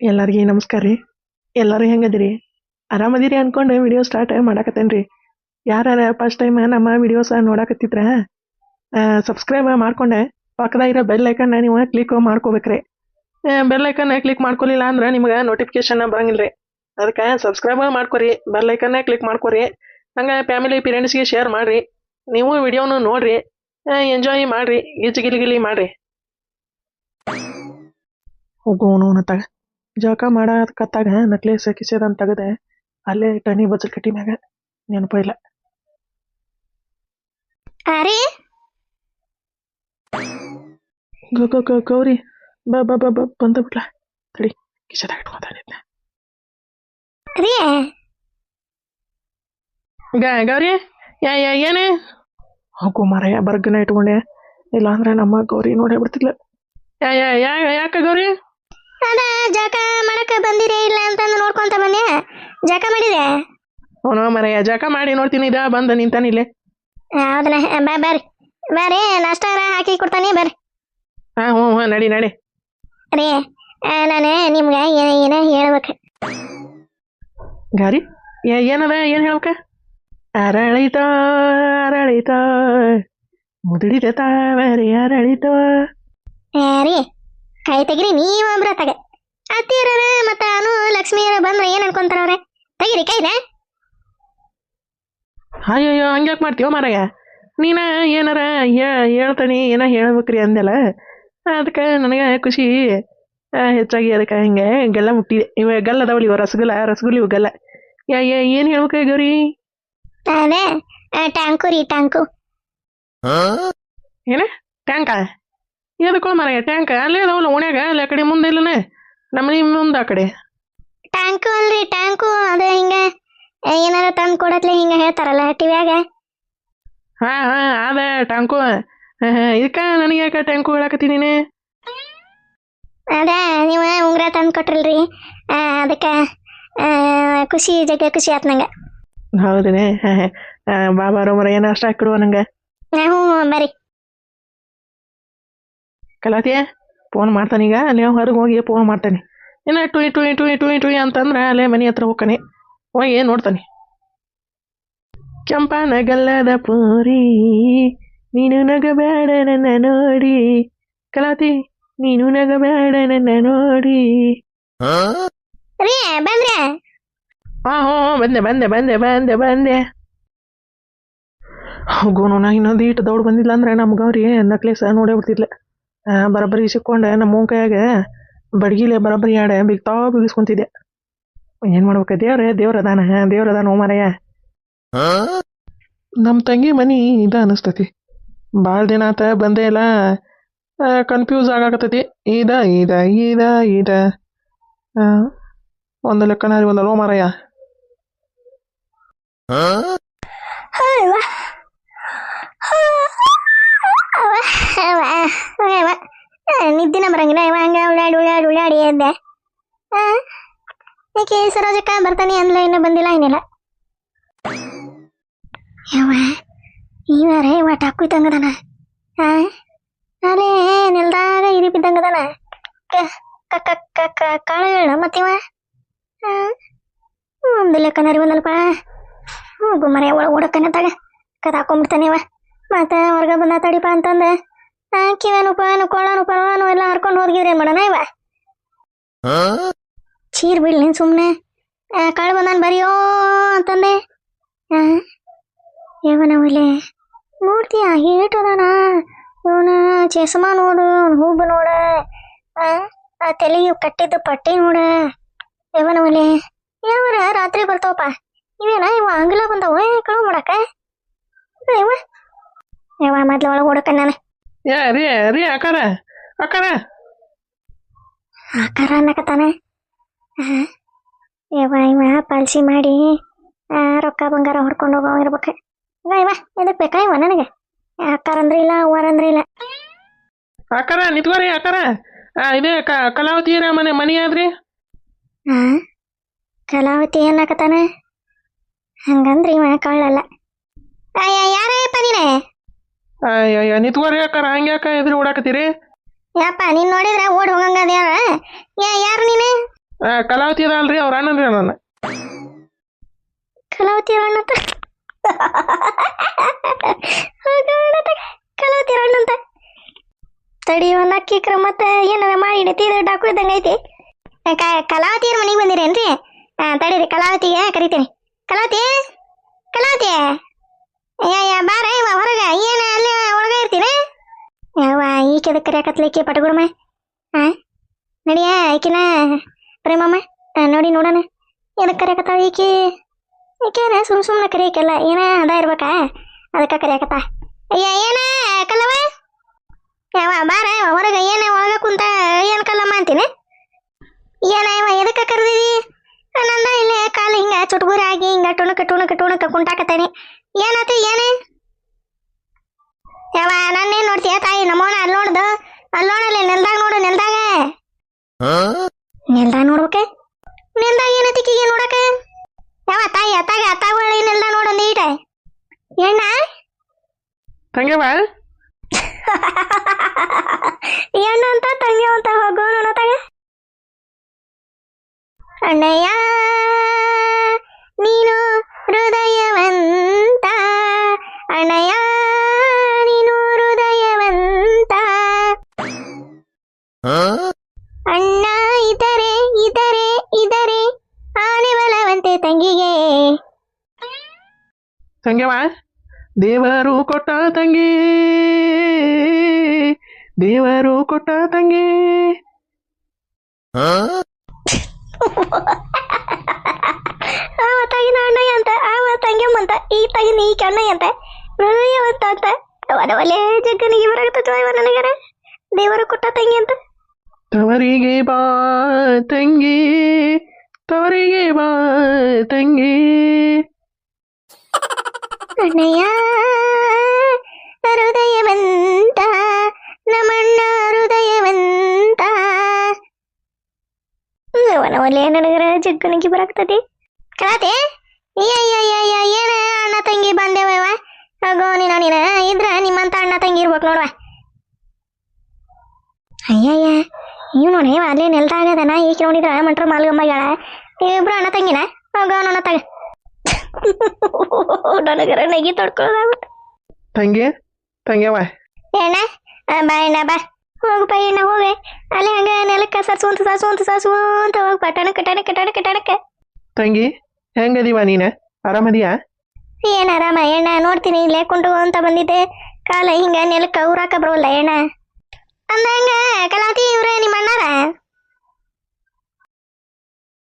ಎಲ್ಲರಿಗೆ ನಮಸ್ಕಾರ ರೀ. ಎಲ್ಲರೂ ಹೆಂಗದಿರಿ? ಆರಾಮದಿರಿ ಅನ್ಕೊಂಡು ವಿಡಿಯೋ ಸ್ಟಾರ್ಟ್ ಮಾಡಾಕತ್ತೇನೆ ರೀ ಯಾರು ಫಸ್ಟ್ ಟೈಮ್ ನಮ್ಮ ವಿಡಿಯೋಸ ನೋಡಾಕತ್ತಿದ್ರ ಸಬ್ಸ್ಕ್ರೈಬ್ ಮಾಡ್ಕೊಂಡೆ. ಪಕ್ಕದಾಗಿರೋ ಬೆಲ್ ಐಕನ್ನ ನೀವು ಕ್ಲಿಕ್ ಮಾಡ್ಕೋಬೇಕ್ರಿ. ಬೆಲ್ ಐಕನ್ನ ಕ್ಲಿಕ್ ಮಾಡ್ಕೊಲಿಲ್ಲ ಅಂದ್ರೆ ನಿಮ್ಗೆ ನೋಟಿಫಿಕೇಶನ್ ಬರಂಗಿಲ್ಲ ರೀ ಅದಕ್ಕೆ ಸಬ್ಸ್ಕ್ರೈಬ್ ಮಾಡ್ಕೊರಿ ಬೆಲ್ ಐಕನ್ನೇ ಕ್ಲಿಕ್ ಮಾಡ್ಕೊರಿ. ಹಂಗೆ ಫ್ಯಾಮಿಲಿ ಪೇರೆಂಟ್ಸ್ಗೆ ಶೇರ್ ಮಾಡಿರಿ. ನೀವು ವಿಡಿಯೋನು ನೋಡ್ರಿ. ಎಂಜಾಯ್ ಮಾಡಿರಿ. ಗಿಜಿ ಗಿಲಿ ಗಿಲಿ ಮಾಡಿರಿ. ಹೋಗೋನು ತಗ ಜಳಕ ಮಾಡಕತ್ತಾಗ ನಕ್ಲೇಸ್ ಕಿಸೆದಂತ ತೆಗದೆ ಅಲ್ಲೇ ಟನಿ ಬಜಲ್ ಕಟ್ಟಿ ಮ್ಯಾಗ ನೆನಪ ಇಲ್ಲ. ಅರೆ? ಗೋ ಗೋ ಗೋ ಗೌರಿ ಬಾ ಬಾ ಬಾ ಬಾ ಬಂದ ಬಿಟ್ಲ. ತಡಿ ಕಿಸೆದಾಗ ಇಟ್ಕೊಂತಾನಿದ್ನ ರೀ ಗೌರಿ ಯಾ ಯಾ ಏನೇ? ಹೋಗು ಮಾರಾಯ ಬರ್ಗನ ಇಟ್ಕೊಂಡೆ. ಇಲ್ಲ ಅಂದ್ರೆ ನಮ್ಮ ಗೌರಿ ನೋಡೇ ಬಿಡ್ತಿಲ್ಲ ಯಾ ಯಾ ಯಾ ಯಾಕ ಗೌರಿ? ಅದ ಜಳಕ ಮಾಡಕ ಬಂದಿರೇ ಇಲ್ಲ ಅಂತಂದು ನೋಡ್ಕೊಂತ ಬಂದೆ. ಜಳಕ ಮಾಡಿದೆ? ಅವನು ಮರೆಯ ಜಳಕ ಮಾಡಿ ನೋಡ್ತೀನಿ ಇದ ಬಂದು ನಿಂತಾನಿಲ್ಲೇ ಹೌದನ ಬಾ ಬರ್ರಿ ಬರ್ರಿ ನಾಷ್ಟಾರ ಹಾಕಿ ಕೊಡ್ತಾನೆ ಬರ್ರಿ ಹಾ ಹ್ಞೂ ಹ್ಞೂ ನಡಿ ನಡಿ. ರೀ ನಾನು ನಿಮ್ಗೆ ಏನ ಏನ ಹೇಳ್ಬೇಕು. ಗಾರಿ ಏ- ಏನದ ಏನ್ ಹೇಳ್ಬೇಕ? ಅರಳಿತ ಅರಳಿತ ಮುದುಡಿದ ತಾವರಿ ಅರಳಿತ. ಏ, ರೀ ಕೈ ತೆಗಿರಿ ನೀವು ಒಬ್ರ ತಗ. ಅತ್ತಿಯರ ಮತ್ತ ಅನು ಲಕ್ಷ್ಮಿಯರ ಬಂದ್ರೆ ಏನ್ ಅನ್ಕೊಂತಾರ ಅವ್ರೆ? ತೆಗಿರಿ ಕೈನ. ಅಯ್ಯಯ್ಯೋ ಹಂಗ್ಯಾಕ್ ಮಾಡ್ತೀವ ಮಾರಾಯ? ನೀನ ಏನಾರ ಹೇ- ಹೇಳ್ತಾನಿ ಏನ ಹೇಳ್ಬೇಕ್ರಿ ಅಂದೆಲ್ಲ ಅದಕ್ಕೆ ನನಗೆ ಖುಷಿ. ಆ, ಹೆಚ್ಚಾಗಿ ಅದಕ್ಕೆ ಹಿಂಗೆ ಗಲ್ಲ ಮುಟ್ಟಿದೆ. ಇವ ಗಲ್ಲ ಅದಾವಲ್ಲ ಇವ ರಸಗುಲ್ಲ ರಸಗುಲ್ಲ ಇವ ಗಲ್ಲ. ಯಾ ಯಾ ಏನು ಹೇಳ್ಬೇಕ ಗೌರಿ? ಅದೇ ಆ, ಟ್ಯಾಂಕು ರೀ ಟ್ಯಾಂಕು. ಟ್ಯಾಂಕ? ಎದಕ್ಕೋ ಮಾರಾಯ ಟ್ಯಾಂಕ ಅಲ್ಲೇ ಅದಾವಲ್ಲ ಓಣ್ಯಾಗ ಅಲ್ಲಿ ಆ ಕಡೆ ಮುಂದೆ ಇಲ್ಲನ? ನಮ್ಮನೆ ಮುಂದೆ ಆ ಕಡೆ. ಟ್ಯಾಂಕು ಅಲ್ರಿ ಟ್ಯಾಂಕು ಅದೇ ಹಿಂಗ ಏನಾರ ತಂದ್ ಕೊಡತ್ಲೆ ಹಿಂಗ ಹೇಳ್ತಾರಲ್ಲ ಟಿವ್ಯಾಗ ಹಾ ಹಾ ಅದ ಟ್ಯಾಂಕು ಇದಕ್ಕ ನನಗೆ ಯಾಕೆ ಟ್ಯಾಂಕು ಹೇಳಕತ್ತೀನಿ ನೀನು? ಅದ ನೀವು ಉಂಗ್ರ ತಂದ್ ಕೊಟ್ರಲ್ರಿ. ಅದಕ್ಕ ಖುಷಿ ಜಗ ಖುಷಿ ಆತ್ ನಂಗೆ. ಹೌದೇನೆ ಬಾಬಾ ಮರ ಏನೋ ಅಷ್ಟ ಹಾಕಿಡುವ ನಂಗೆ? ಹ್ಞೂ ಬರ್ರಿ. ಕಲಾತಿಯ ಫೋನ್ ಮಾಡ್ತಾನೀಗ ಅಲ್ಲಿ ಹೊರಗೆ ಹೋಗಿ ಫೋನ್ ಮಾಡ್ತಾನೆ. ಇನ್ನು ಟುಯ್ ಟುಯ್ ಟುಯ್ ಟುಯ್ ಟುಯ್ ಅಂತಂದ್ರೆ ಅಲ್ಲೇ ಮನೆ ಹತ್ರ ಹೋಗ್ತಾನೆ. ಹೋಗಿ ನೋಡ್ತಾನೆ? ಕೆಂಪನಗಲ್ಲದ ಪೂರಿ ನೀನು ನಗಬೇಡ ನನ್ನ ನೋಡಿ. ಕಲಾತಿ ನೀನು ನಗಬೇಡ ನನ್ನ ನೋಡಿ. ಬಂದ್ರೆ? ಹಾ ಹ್ಞೂ ಬಂದೆ ಬಂದೆ ಬಂದೆ ಬಂದೆ ಬಂದೆ. ಹೋಗೋನು ನಾ ಇನ್ನೊಂದು ಈಟು ದೌಡ್ ಬಂದಿಲ್ಲ ಅಂದ್ರೆ ನಮ್ಮ ಗೌರಿ ನಕ್ಲೇಸ್ ನೋಡೇ ಬಿಡ್ತಿದ್ಲ. ಬರೋಬ್ಬರಿ ಸಿಕ್ಕೊಂಡೆ ನಮ್ಮ ಕೈಯಾಗ ಬಡ್ಗಿಲೆ ಬರೋಬ್ಬರಿ ಆಡ ಬಿಗ್ತಾ ಬಿಗಿಸ್ಕೊಂತಿದ್ದೆ. ಏನು ಮಾಡ್ಬೇಕ ದೇವ್ರೆ ದೇವ್ರ ಅದಾನ ದೇವ್ರ ಅದಾನ ಓಮಾರಯ್ಯ ನಮ್ಮ ತಂಗಿ ಮನಿ ಇದ ಅನಿಸ್ತತಿ. ಭಾಳ ದಿನ ಆತ ಬಂದೇ ಇಲ್ಲ. ಕನ್ಫ್ಯೂಸ್ ಆಗಾಕತ್ತೈತಿ. ಇದ ಇದ ಇದ ಇದ. ಆ, ಒಂದು ಲೆಕ್ಕನಾರಿ ಒಂದಲ್ವ ಮಾರಯ್ಯ ನಿದ್ದಿನ ಬರಂಗಿಲ್ಲ. ಇವ ಹಂಗೆ ಉಳ್ಳಾಡಿ ಉಳ್ಳಾಡಿ ಉಳ್ಳಾಡಿ ಆ, ಯಾಕೆ ಸರೋಜಕ್ಕ ಬರ್ತಾನೆ ಅಂದ್ಲ ಇನ್ನೂ ಬಂದಿಲ್ಲ ಏನಿಲ್ಲ. ಯವ್ವ ಇವರೇ ಇವ ಟಾಕು ಇದ್ದಂಗದನ. ಆ ಅಲ್ಲೇ ನೆಲ್ದಾಗ ಇರಿ ಬಿದ್ದಂಗದನ ಕಾಳು ಹೇಳ ಮತ್ತಿವ? ಒಂದು ಲೆಕ್ಕನರಿ ಒಂದಲ್ಪ ಹೋಗು ಮರೆ ಒಳ ಓಡಕ್ಕನ ತಗ. ಕದಾಕೊಂಡ್ಬಿಡ್ತಾನೆ ಇವ. ಮತ್ತೆ ಹೊರಗೆ ಬಂದ ತಡಿಪ ಅಂತಂದೆ. ಆ, ಕಿವೇನು ಪಾನು ಕೊಳ್ಳನು ಪರವಾನು ಎಲ್ಲ ಹರ್ಕೊಂಡು ಹೋದ್ಗಿದ್ರೆ ಏನ್ ಮಾಡೋಣ ಇವ ಚೀರ್ ಬಿಡ್ಲಿ ನೀನ್ ಸುಮ್ಮನೆ ಕಾಳು ಬಂದಾನ ಬರಿಯೋ ಅಂತಂದೆ. ಆ, ಇವನವಲೆ ನೋಡ್ತೀಯ ಏಟದಾನ? ಇವನ ಚಸ್ಮಾ ನೋಡು ಅವ್ನ ಹೂಬು ನೋಡ. ಆ, ಆ ತಲೆಗೆ ಕಟ್ಟಿದ್ದು ಪಟ್ಟಿ ನೋಡ. ಇವನವಲೆ ಯಾವರ? ರಾತ್ರಿ ಬರ್ತಾವಪ್ಪ. ಇವೇನ? ಇವ ಅಂಗಲ ಬಂದವ? ಕಳು ಮಾಡಕ ಇವ ಇವ ಮೊದ್ಲು ಒಳಗೆ ಓಡಕ ನಾನು. ಏ ರೀ ರೀ ಅಕ್ಕಾರ ಅಕ್ಕಾರ. ಆಕಾರ ಅನ್ನಕತ್ತಾನ? ಇವ ಇವ ಪಾಲ್ಸಿ ಮಾಡಿ ಆ, ರೊಕ್ಕ ಬಂಗಾರ ಹೊಡ್ಕೊಂಡು ಹೋಗೋ ಇರ್ಬೇಕು. ಇವ ಇವ ಇದಕ್ಕೆ ಬೇಕಾ ಇವ ನನಗೆ? ಅಕ್ಕಾರ ಅಂದ್ರೆ ಇಲ್ಲ ಅವ್ವಾರ ಅಂದ್ರೆ ಇಲ್ಲ. ಅಕ್ಕಾರ ನಿಂತ್ಕೋರಿ ಅಕ್ಕಾರ. ಆ, ಇದೇ ಕ ಕಲಾವತಿಯರ ಮನೆ ಮನಿ ಆದ್ರಿ? ಆ? ಕಲಾವತಿ ಏನಾಕತಾನ ಹಂಗಂದ್ರೆ ಇವ ಕಳ್ಳಲ್ಲ ಯಾರಯ್ಯಪ್ಪ ನೀನೆ? ಅಯ್ಯಯ್ಯ ನಿಂತ್ಕೋರಿ ಅಕ್ಕಾರ ಹಂಗ್ಯಾಕ ಎದುರು ಓಡಾಕತ್ತೀರಿ? ಯಪ್ಪ ನೀನ್ ನೋಡಿದ್ರೆ ಓಡ್ ಹೋಗಂಗ ಅದ್ಯಾವ ಯಾ ಯಾರು ನೀನು? ಆ, ಕಲಾವತಿ ಅದ ಅಲ್ರಿ ಅವ್ರ ಅಣ್ಣನ್ರಿ ನನ್ನ. ಕಲಾವತಿ ಅಣ್ಣಂತ? ಕಲಾವತಿ ಅಣ್ಣಂತ? ತಡಿ ಒಂದ್ ಅಕ್ಕಿ ಕ್ರ ಮತ್ತೆ ಏನಾರ ಮಾಡಿ ತೀರ ಡಾಕು ಇದ್ದಂಗ ಐತಿ. ಆ, ಕ- ಕಲಾವತಿ ಮನೆಗೆ ಬಂದಿರೇನ್ರಿ? ಹಾ ತಡೀರಿ ಕಲಾವತಿಗೆ ಕರಿತೀನಿ. ಕಲಾವತಿ? ಕಲಾವತಿ? ಯಾ ಯಾ ಬಾರ ಇವ ಹೊರಗ. ಏನ, ಅಲ್ಲಿ ಒಳಗ ಇರ್ತೀನಿ ಯಾವ ಈಕೆದ ಕರಿಯಾಕತ್ಲಿಕ್ಕೆ ಪಟಗುಡ್ಮ ಹಾ ನಡಿಯ, ಈಕಿನ ಪ್ರೇಮಮ್ಮ? ನೋಡಿ ನೋಡೋಣ. ಎದಕ್ಕೆ ಕರಿಯಾಕತ್ತಾಳ ಈಕೆ? ಈಕೇನ ಸುಮ್ ಸುಮ್ಮನೆ ಕರಿಯಾಕಲ್ಲ ಏನ ಅದ ಇರ್ಬೇಕಾ? ಅದಕ್ಕ ಕರಿಯಾಕತ್ತ ಅಯ್ಯ, ಏನ ಕಲ್ಲವ ಯಾವ ಬಾರ ಹೊರಗ. ಏನ ಒಳಗ ಕುಂತ ಏನ್ ಕಲ್ಲಮ್ಮ ಅಂತೀನಿ? ಏನ ಇವ ಎದಕ್ಕೆ ಕರೆದಿದಿ ನಂದ ಇಲ್ಲೇ ಕಾಲು ಹಿಂಗ ಟುಣಕ ಟುಣಕ ಟುಣಕ ಕುಂಟಾಕತ್ತೇನಿ ಏನಾತು ಏನ? ಯಾವ ನನ್ನೇನ್ ನೋಡ್ತೀಯ ತಾಯಿ ನಮ್ಮವನ ಅಲ್ಲಿ ನೋಡ್ದು? ಅಲ್ಲಿ ನೋಡಲ್ಲ ನೆಲ್ದಾಗ ನೋಡು ನೆಲ್ದಾಗ. ನೆಲ್ದಾಗ ನೋಡ್ಬೇಕೆ? ನೆಲ್ದಾಗ ಏನತಿಕಿಗೆ ನೋಡಕ ಯಾವ ತಾಯಿ ಅತ್ತಾಗ ಅತ್ತಾಗಳ ನೆಲ್ದ ನೋಡೊಂದು ಈಟ. ಏನ ತಂಗ್ಯವ ಏನ ಅಂತ ತಂಗಿ ಅಂತ ಹೋಗೋ ನೋಡತಾಗ ಅಣ್ಣಯ್ಯ. ತಂಗ್ಯವ ದೇವರು ಕೊಟ್ಟ ತಂಗಿ ದೇವರು ಕೊಟ್ಟ ತಂಗಿ ಆವ ತಗಿನ ಅಣ್ಣಯ್ಯ ಅಂತ ಆವ ತಂಗಿಯಮ್ಮಂತ ಈ ತಗಿನ ಈ ಕಣ್ಣಯ್ಯ ಅಂತ ಹೃದಯವಂತ ಅಂತ ಅವನ ಒಲೆ ಜಗ್ಗನಿಗೆ ಬರಾಕತ್ತ ಇವ ನನಗರ ದೇವರು ಕೊಟ್ಟ ತಂಗಿ ಅಂತ ತವರಿಗೆ ಬಾ ತಂಗಿ ತವರಿಗೆ ಬಾ ತಂಗಿ ಅಣ್ಣಯ್ಯ ಹೃದಯವಂತ ನಮ್ಮಣ್ಣ ಹೃದಯವಂತ. ಒಲೆ ನನಗರ ಜಗ್ಗನಿಗೆ ಕರಾತೆ ಅಯ್ಯಯ್ಯಯ್ಯ ಏನ ಅಣ್ಣ ತಂಗಿ ಬಂದೇವ ಹೋಗೋ ನೀನು, ನೀನ, ಇದ್ರ ನಿಮ್ಮಂತ ಅಣ್ಣ ತಂಗಿ ಇರ್ಬೇಕು ನೋಡುವ. ಅಯ್ಯಯ್ಯ ನೀವು ನೋಡಿ, ಅಲ್ಲೇ ನೆಲ್ದಾಗದನ, ಈಕೆ ನೋಡಿದ್ರ ಮಂಟ್ರ ಮಾಲ್ಗಮ್ಮಗಳ ಇಬ್ರು ಅಣ್ಣ ತಂಗಿನ? ಹೋಗೋ ನನ್ನ ತಗ. ನನಗರ ನಗಿ ತೊಡ್ಕೊಳ್ಳೋದ ತಂಗಿ ತಂಗ್ಯವ ಎಣ್ಣ ಆ, ಬಾ ಎಣ್ಣ ಬಾ ಹೋಗಪ್ಪ ಎಣ್ಣ ಹೋಗೆ ಅಲ್ಲಿ ಹಂಗ ನೆಲಕ್ಕ ಸರ್ಸುವಂತ ಸರ್ಸುವಂತ ಸರ್ಸುವಂತ ಹೋಗ್ ಪಟಣಕ್ಕೆ ಟಣಕ್ಕೆ ಟಣಕ್ಕೆ ಟಣಕ್ಕೆ ತಂಗಿ ಹೆಂಗದೀವ ನೀನ ಆರಾಮದಿಯಾ ಏನ್ ಆರಾಮ ಎಣ್ಣ ನೋಡ್ತೀನಿ ಇಲ್ಲೇ ಕುಂಟು ಅಂತ ಬಂದಿದ್ದೆ ಕಾಲ ಹಿಂಗ ನೆಲಕ್ಕ ಊರಾಕ ಬರೋಲ್ಲ ಎಣ್ಣ ಅಂದಂಗ ಕಲಾವತಿ ಇವ್ರ ನಿಮ್ಮ ಅಣ್ಣಾರ